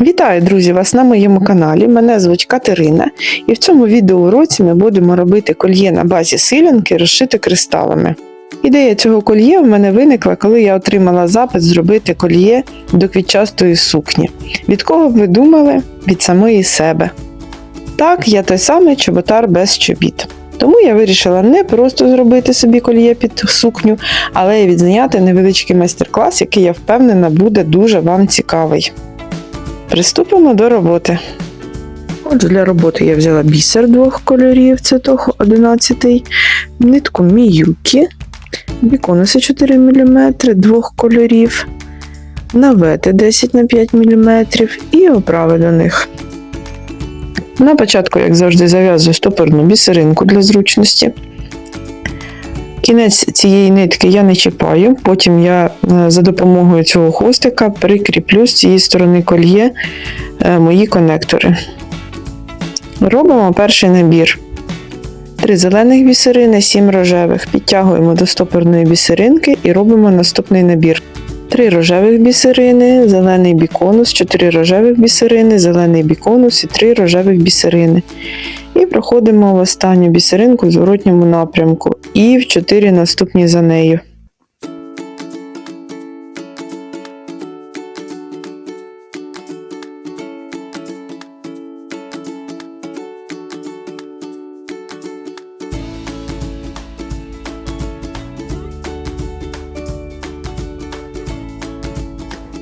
Вітаю, друзі, вас на моєму каналі. Мене звуть Катерина, і в цьому відеоуроці ми будемо робити кольє на базі силянки, розшите кристалами. Ідея цього кольє в мене виникла, коли я отримала запит зробити кольє до квітчастої сукні. Від кого б ви думали? Від самої себе. Так, я той самий чоботар без чобіт. Тому я вирішила не просто зробити собі кольє під сукню, але й відзняти невеличкий майстер-клас, який я впевнена буде дуже вам цікавий. Приступимо до роботи. Отже, для роботи я взяла бісер двох кольорів, це того 11, нитку Міюкі, біконуси 4 мм двох кольорів, навети 10 на 5 мм і оправи до них. На початку, як завжди, зав'язую стопорну бісеринку для зручності. Кінець цієї нитки я не чіпаю, потім я е, за допомогою цього хвостика прикріплю з цієї сторони кольє е, мої конектори. Робимо перший набір. Три зелених бісерини, сім рожевих. Підтягуємо до стопорної бісеринки і робимо наступний набір. Три рожевих бісерини, зелений біконус, чотири рожевих бісерини, зелений біконус і три рожевих бісерини. І проходимо в останню бісеринку в зворотньому напрямку і в 4 наступні за нею.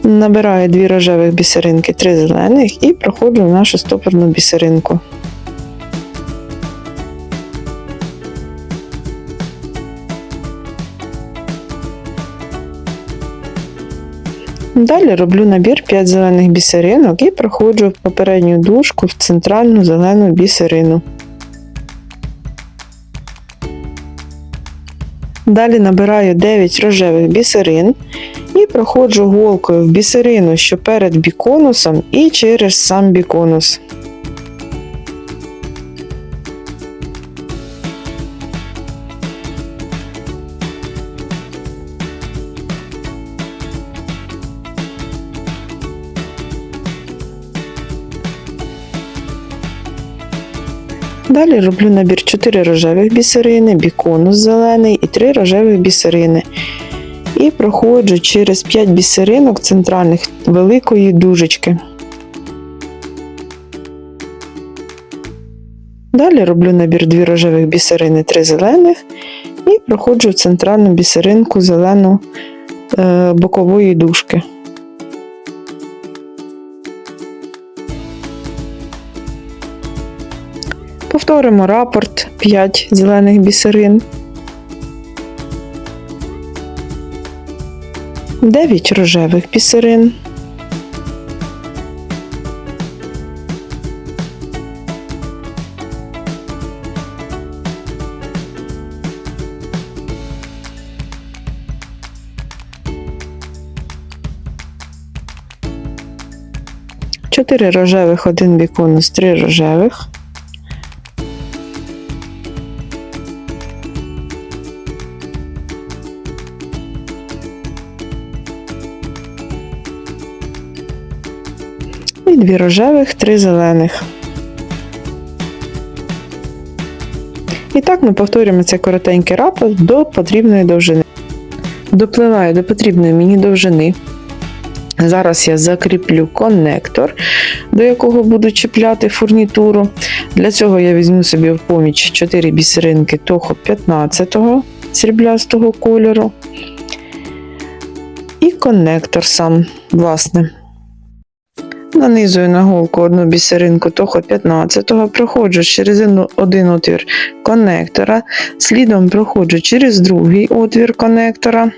Набираю дві рожевих бісеринки, три зелених і проходжу в нашу стопорну бісеринку. Далі роблю набір 5 зелених бісеринок і проходжу попередню дужку в центральну зелену бісерину. Далі набираю 9 рожевих бісерин і проходжу голкою в бісерину, що перед біконусом, і через сам біконус. Далі роблю набір 4 рожевих бісерини, біконус зелений і 3 рожевих бісерини. І проходжу через 5 бісеринок центральних великої дужечки. Далі роблю набір 2 рожевих бісерини, 3 зелених і проходжу центральну бісеринку зелену е, бокової дужки. Повторимо рапорт 5 зелених бісерин. 9 рожевих бісерин. Чотири рожевих, один біконус, три рожевих. Дві рожевих, три зелених. І так ми повторюємо цей коротенький рапорт до потрібної довжини. Допливаю до потрібної мені довжини. Зараз я закріплю коннектор, до якого буду чіпляти фурнітуру. Для цього я візьму собі в поміч 4 бісеринки того 15-го сріблястого кольору. І коннектор сам, власне. Нанизую на голку одну бісеринку того 15-го, проходжу через один отвір коннектора, слідом проходжу через другий отвір коннектора.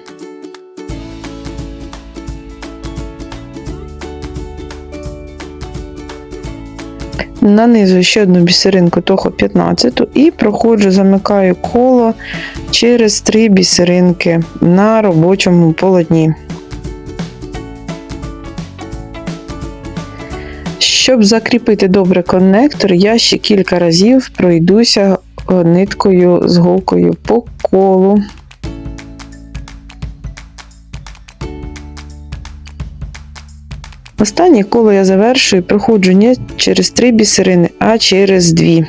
Нанизую ще одну бісеринку того 15 і проходжу, замикаю коло через три бісеринки на робочому полотні. Щоб закріпити добре коннектор, я ще кілька разів пройдуся е, ниткою з голкою по колу. Останнє коло я завершую, проходжу не через три бісерини, а через дві.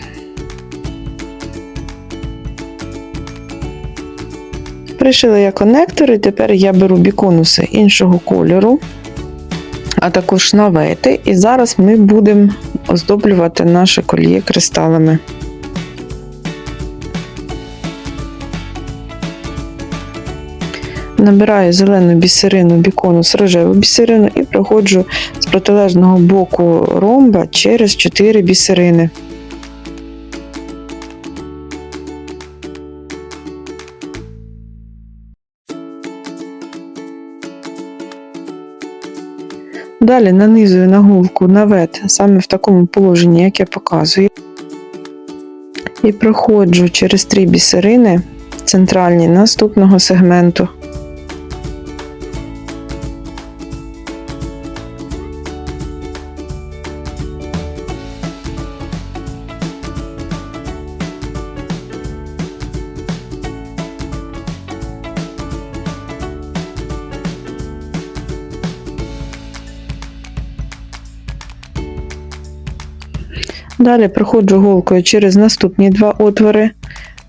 Пришила я конектори, тепер я беру біконуси іншого кольору, а також навети, і зараз ми будемо оздоблювати наше коліє кристалами. Набираю зелену бісерину, бікону з рожеву бісерину і проходжу з протилежного боку ромба через 4 бісерини. Далі нанизую на гулку навет саме в такому положенні, як я показую. І проходжу через три бісерини центральні наступного сегменту. Далі проходжу голкою через наступні два отвори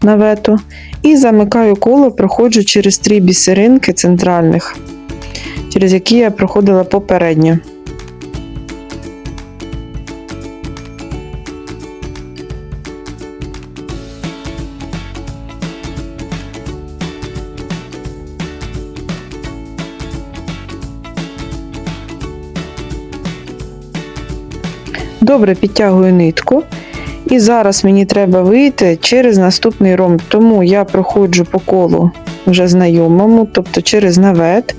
навету і замикаю коло, проходжу через три бісеринки центральних, через які я проходила попередньо. Добре підтягую нитку. І зараз мені треба вийти через наступний ромб, тому я проходжу по колу вже знайомому, тобто через навет.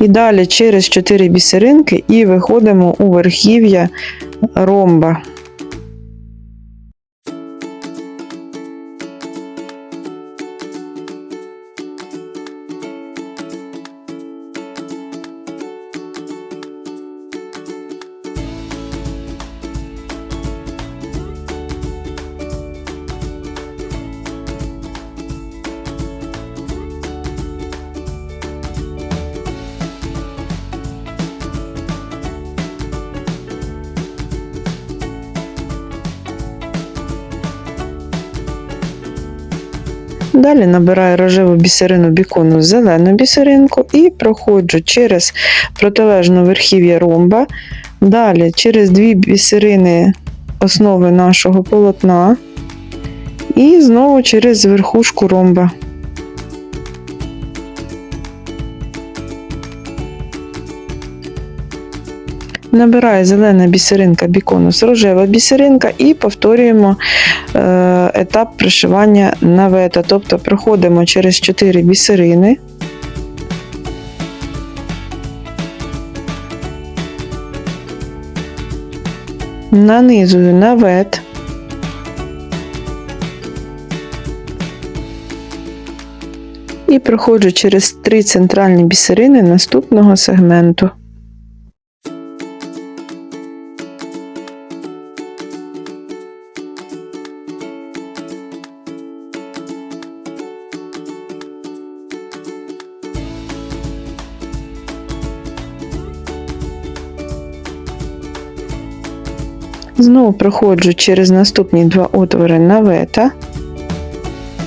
І далі через 4 бісеринки і виходимо у верхів'я ромба. Далі набираю рожеву бісерину бікону зелену бісеринку і проходжу через протилежну верхів'я ромба, далі через дві бісерини основи нашого полотна і знову через верхушку ромба. Набираю зелена бісеринка біконус, рожева бісеринка і повторюємо е, етап пришивання навета. Тобто проходимо через 4 бісерини. Нанизую навет. І проходжу через три центральні бісерини наступного сегменту. Знову проходжу через наступні два отвори навета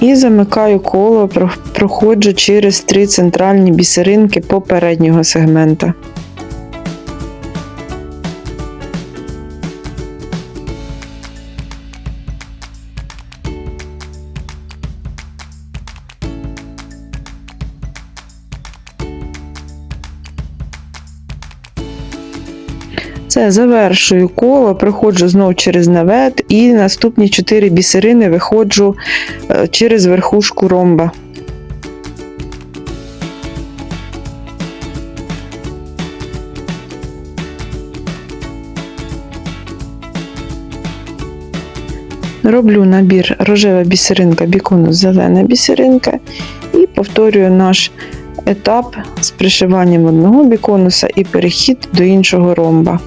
і замикаю коло, проходжу через три центральні бісеринки попереднього сегмента. Це завершую коло, проходжу знову через навет і наступні 4 бісерини виходжу е, через верхушку ромба. Роблю набір рожева бісеринка, бікону, зелена бісеринка і повторюю наш етап з пришиванням одного біконуса і перехід до іншого ромба.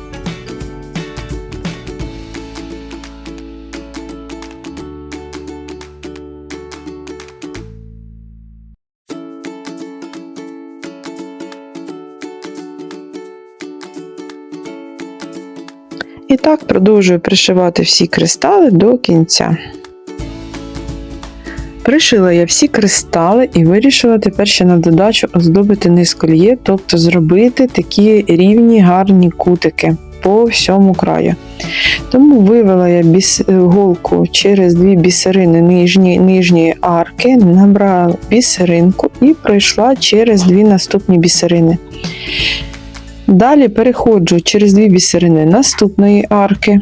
І так продовжую пришивати всі кристали до кінця. Пришила я всі кристали і вирішила тепер ще на додачу оздобити низ кольє, тобто зробити такі рівні гарні кутики по всьому краю. Тому вивела я біс... голку через дві бісерини нижні... нижньої арки, набрала бісеринку і пройшла через дві наступні бісерини. Далі переходжу через дві бісерини наступної арки.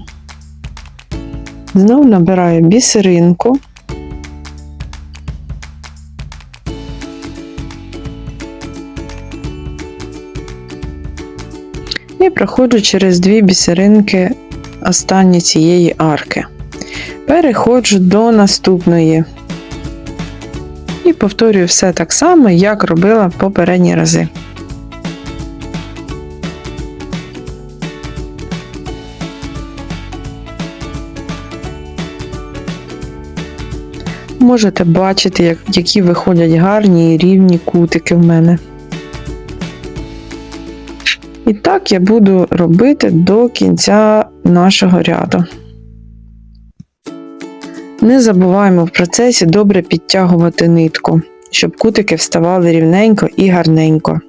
Знову набираю бісеринку. І проходжу через дві бісеринки останні цієї арки. Переходжу до наступної. І повторюю все так само, як робила попередні рази. Можете бачити, як, які виходять гарні і рівні кутики в мене. І так я буду робити до кінця нашого ряду. Не забуваємо в процесі добре підтягувати нитку, щоб кутики вставали рівненько і гарненько.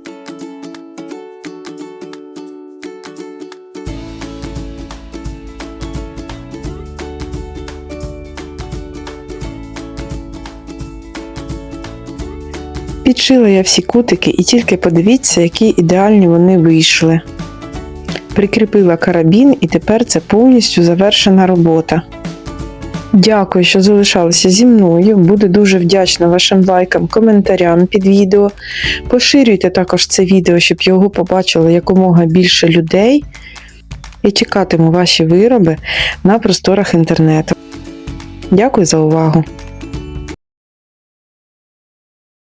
Підшила я всі кутики і тільки подивіться, які ідеальні вони вийшли. Прикріпила карабін і тепер це повністю завершена робота. Дякую, що залишалися зі мною. Буду дуже вдячна вашим лайкам, коментарям під відео. Поширюйте також це відео, щоб його побачило якомога більше людей. І чекатиму ваші вироби на просторах інтернету. Дякую за увагу!